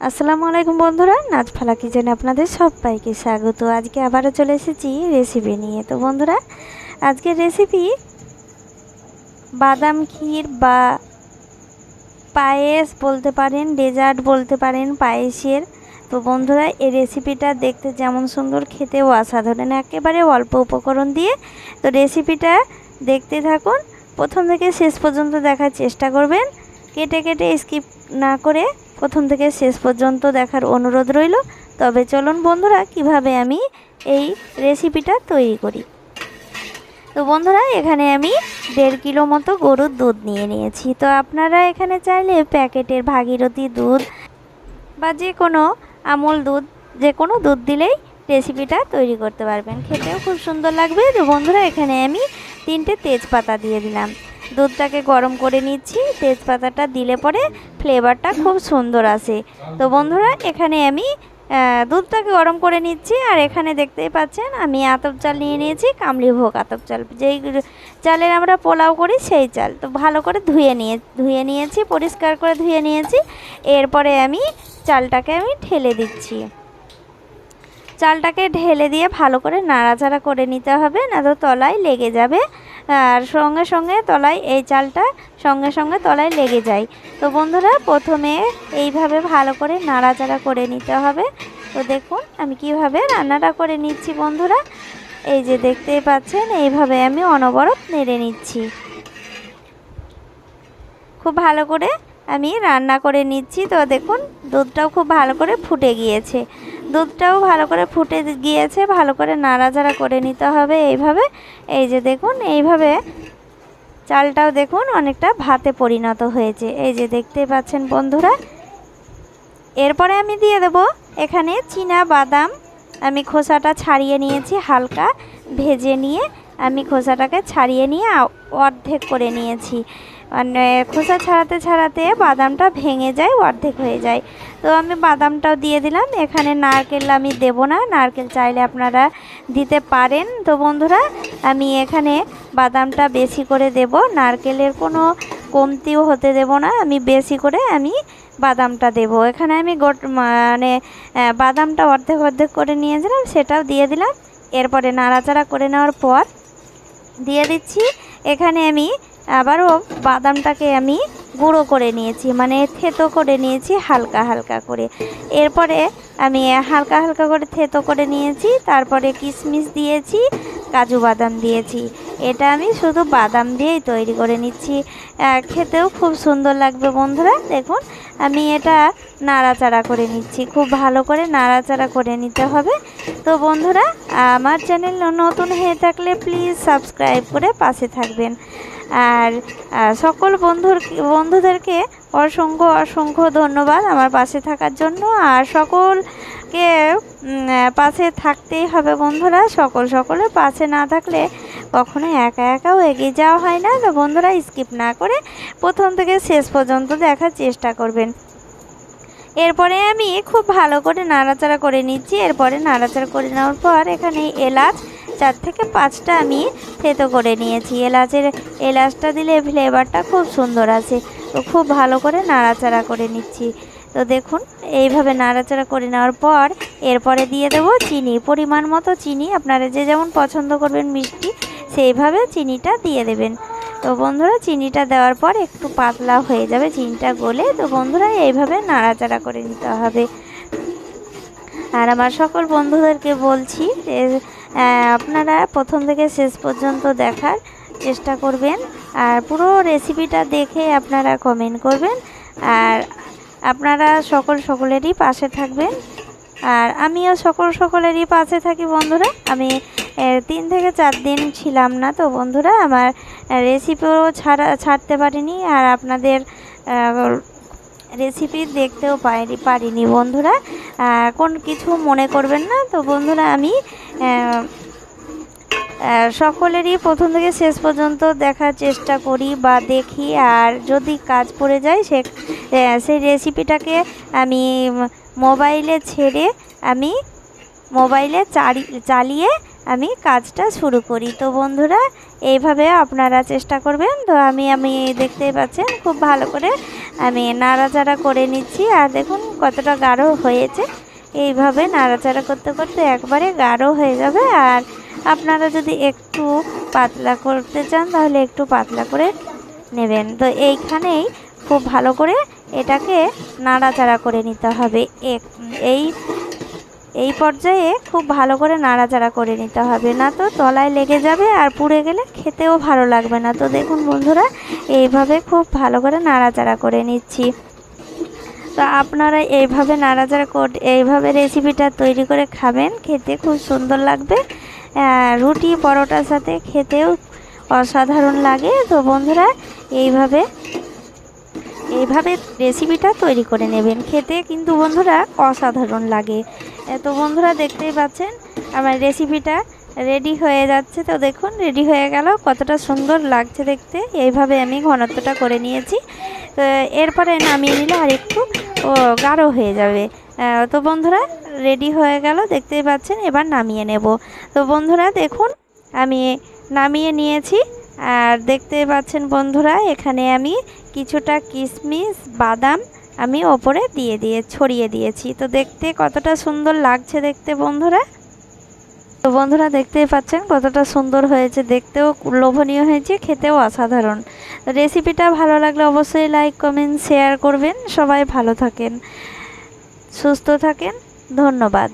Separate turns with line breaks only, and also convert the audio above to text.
আসসালামু আলাইকুম বন্ধুরা নাচফালা কিচেনে আপনাদের সবাইকে স্বাগত। আজকে আবারও চলে এসেছি রেসিপি নিয়ে। তো বন্ধুরা, আজকের রেসিপি বাদাম, ক্ষীর বা পায়েস বলতে পারেন ডেজার্ট বলতে পারেন, পায়েসের। তো বন্ধুরা, এই রেসিপিটা দেখতে যেমন সুন্দর, খেতেও অসাধারণ। একেবারে অল্প উপকরণ দিয়ে। তো রেসিপিটা দেখতে থাকুন। প্রথম থেকে শেষ পর্যন্ত দেখার চেষ্টা করবেন। কেটে কেটে স্কিপ না করে প্রথম থেকে শেষ পর্যন্ত দেখার অনুরোধ রইল। তবে চলুন বন্ধুরা, কীভাবে আমি এই রেসিপিটা তৈরি করি? তো বন্ধুরা, এখানে আমি দেড় কিলো মতো গরুর দুধ নিয়ে নিয়েছি। তো আপনারা এখানে চাইলে প্যাকেটের ভাগীরথী দুধ বা যে কোনো আমল দুধ, যে কোনো দুধ দিলেই রেসিপিটা তৈরি করতে পারবেন। খেতেও খুব সুন্দর লাগবে। তো বন্ধুরা, এখানে আমি তিনটে তেজপাতা দিয়ে দিলাম। দুধটাকে গরম করে নিচ্ছি, তেজপাতাটা দিলে পরে ফ্লেভারটা খুব সুন্দর আসে। তো বন্ধুরা, এখানে আমি দুধটাকে গরম করে নিচ্ছি, আর এখানে দেখতেই পাচ্ছেন আমি আতপ চাল নিয়ে নিয়েছি, কামলি ভোগ আতপ চাল। যেই চালের আমরা পোলাও করি সেই চাল। তো ভালো করে ধুয়ে নিয়ে, ধুয়ে নিয়েছি, পরিষ্কার করে ধুয়ে নিয়েছি। এরপরে আমি চালটাকে আমি ঠেলে দিচ্ছি। চালটাকে ঢেলে দিয়ে ভালো করে নাড়াচাড়া করে নিতে হবে, না তো তলায় লেগে যাবে। আর সঙ্গে সঙ্গে তলায় এই চালটা সঙ্গে সঙ্গে তলায় লেগে যায়। তো বন্ধুরা, প্রথমে এইভাবে ভালো করে নাড়াচাড়া করে নিতে হবে। তো দেখুন, আমি কীভাবে রান্নাটা করে নিচ্ছি বন্ধুরা। এই যে দেখতেই পাচ্ছেন, এইভাবে আমি অনবরত নেড়ে নিচ্ছি। খুব ভালো করে আমি রান্না করে নিচ্ছি। তো দেখুন, দুধটাও খুব ভালো করে ফুটে গিয়েছে। দুধটাও ভালো করে ফুটে গিয়েছে, ভালো করে নাড়াচাড়া করে নিতে হবে এইভাবে। এই যে দেখুন, এইভাবে চালটাও দেখুন অনেকটা ভাতে পরিণত হয়েছে। এই যে দেখতে পাচ্ছেন বন্ধুরা। এরপরে আমি দিয়ে দেব এখানে চীনা বাদাম। আমি খোসাটা ছাড়িয়ে নিয়েছি হালকা ভেজে নিয়ে। আমি খোসাটাকে ছাড়িয়ে নিয়ে অর্ধেক করে নিয়েছি। খোসা ছাড়াতে ছাড়াতে বাদামটা ভেঙে যায়, অর্ধেক হয়ে যায়। তো আমি বাদামটাও দিয়ে দিলাম। এখানে নারকেল আমি দেব না, নারকেল চাইলে আপনারা দিতে পারেন। তো বন্ধুরা, আমি এখানে বাদামটা বেশি করে দেব। নারকেলের কোনো কমতিও হতে দেব না, আমি বেশি করে আমি বাদামটা দেব। এখানে আমি গোট মানে বাদামটা অর্ধেক অর্ধেক করে নিয়েছিলাম, সেটাও দিয়ে দিলাম। এরপরে নাড়াচাড়া করে নেওয়ার পর দিয়ে দিচ্ছি। এখানে আমি আবারও বাদামটাকে আমি গুঁড়ো করে নিয়েছি মানে থেতো করে নিয়েছি হালকা হালকা করে। এরপরে আমি হালকা হালকা করে থেতো করে নিয়েছি, তারপরে কিশমিশ দিয়েছি, কাজু বাদাম দিয়েছি। এটা আমি শুধু বাদাম দিয়েই তৈরি করে নিচ্ছি। খেতেও খুব সুন্দর লাগবে বন্ধুরা, দেখুন, আমি এটা নাড়াচাড়া করে নিচ্ছি। খুব ভালো করে নাড়াচাড়া করে নিতে হবে। তো বন্ধুরা, আমার চ্যানেল নতুন হয়ে থাকলে প্লিজ সাবস্ক্রাইব করে পাশে থাকবেন। আর সকল বন্ধুর, বন্ধুদেরকে অসংখ্য অসংখ্য ধন্যবাদ আমার পাশে থাকার জন্য। আর সকলকে পাশে থাকতেই হবে বন্ধুরা। সকল সকলের পাশে না থাকলে কখনো একা একাও এগিয়ে যাওয়া হয় না। তো বন্ধুরা স্কিপ না করে প্রথম থেকে শেষ পর্যন্ত দেখার চেষ্টা করবেন। এরপরে আমি খুব ভালো করে নাড়াচাড়া করে নিচ্ছি। এরপরে নাড়াচাড়া করে নেওয়ার পর এখানে এলাচ চার থেকে পাঁচটা আমি থেতো করে নিয়েছি। এলাচের, এলাচটা দিলে ফ্লেভারটা খুব সুন্দর আছে। তো খুব ভালো করে নাড়াচাড়া করে নিচ্ছি। তো দেখুন, এইভাবে নাড়াচাড়া করে নেওয়ার পর এরপরে দিয়ে দেবো চিনি। পরিমাণ মতো চিনি, আপনারা যে যেমন পছন্দ করবেন মিষ্টি, সেইভাবে চিনিটা দিয়ে দেবেন। তো বন্ধুরা, চিনিটা দেওয়ার পর একটু পাতলা হয়ে যাবে চিনিটা গলে। তো বন্ধুরা, এইভাবে নাড়াচাড়া করে নিতে হবে। আর আমার সকল বন্ধুদেরকে বলছি যে আপনারা প্রথম থেকে শেষ পর্যন্ত দেখার চেষ্টা করবেন। আর পুরো রেসিপিটা দেখে আপনারা কমেন্ট করবেন। আর আপনারা সকল সকলেরই পাশে থাকবেন। আর আমিও সকল সকলেরই পাশে থাকি বন্ধুরা। আমি তিন থেকে চার দিন ছিলাম না তো বন্ধুরা। আমার রেসিপিও ছাড়া, ছাড়তে পারিনি। আর আপনাদের রেসিপি দেখতেও পারি পারিনি। বন্ধুরা কোন কিছু মনে করবেন না? তো বন্ধুরা, আমি সকলেরই প্রথম থেকে শেষ পর্যন্ত দেখার চেষ্টা করি বা দেখি। আর যদি কাজ পড়ে যায়, সে সেই রেসিপিটাকে আমি মোবাইলে ছেড়ে আমি মোবাইলে চালিয়ে আমি কাজটা শুরু করি। তো বন্ধুরা, এইভাবে আপনারা চেষ্টা করবেন। তো আমি আমি দেখতেই পাচ্ছেন, খুব ভালো করে আমি নাড়াচাড়া করে নিচ্ছি আর দেখুন কতটা গাঢ় হয়েছে। এইভাবে নাড়াচাড়া করতে করতে একবারে গাঢ় হয়ে যাবে আর আপনারা যদি একটু পাতলা করতে চান তাহলে একটু পাতলা করে নেবেন। তো এইখানেই খুব ভালো করে এটাকে নাড়াচাড়া করে নিতে হবে। এই এই পর্যায়ে খুব ভালো করে নাড়াচাড়া করে নিতে হবে না তো, তলায় লেগে যাবে আর পুড়ে গেলে খেতেও ভালো লাগবে না। তো দেখুন বন্ধুরা, এইভাবে খুব ভালো করে নাড়াচাড়া করে নিচ্ছি। তো আপনারা এইভাবে নাড়াচাড়া কর, এইভাবে রেসিপিটা তৈরি করে খাবেন, খেতে খুব সুন্দর লাগবে। রুটি পরোটার সাথে খেতেও অসাধারণ লাগে। তো বন্ধুরা, এইভাবে এইভাবে রেসিপিটা তৈরি করে নেবেন। খেতে কিন্তু বন্ধুরা অসাধারণ লাগে। তো বন্ধুরা দেখতেই পাচ্ছেন, আমার রেসিপিটা রেডি হয়ে যাচ্ছে। তো দেখুন, রেডি হয়ে গেল, কতটা সুন্দর লাগছে দেখতে। এইভাবে আমি ঘনত্বটা করে নিয়েছি। তো এরপরে নামিয়ে নিলে আর একটু গাঢ় হয়ে যাবে। তো বন্ধুরা রেডি হয়ে গেল, দেখতেই পাচ্ছেন, এবার নামিয়ে নেব। তো বন্ধুরা দেখুন, আমি নামিয়ে নিয়েছি। আর দেখতে পাচ্ছেন বন্ধুরা, এখানে আমি কিছুটা কিশমিশ বাদাম আমি ওপরে দিয়ে দিয়ে, ছড়িয়ে দিয়েছি। তো দেখতে কতটা সুন্দর লাগছে দেখতে বন্ধুরা। তো বন্ধুরা, দেখতেই পাচ্ছেন কতটা সুন্দর হয়েছে। দেখতেও লোভনীয় হয়েছে, খেতেও অসাধারণ। রেসিপিটা ভালো লাগলে অবশ্যই লাইক, কমেন্ট, শেয়ার করবেন। সবাই ভালো থাকেন, সুস্থ থাকেন। ধন্যবাদ।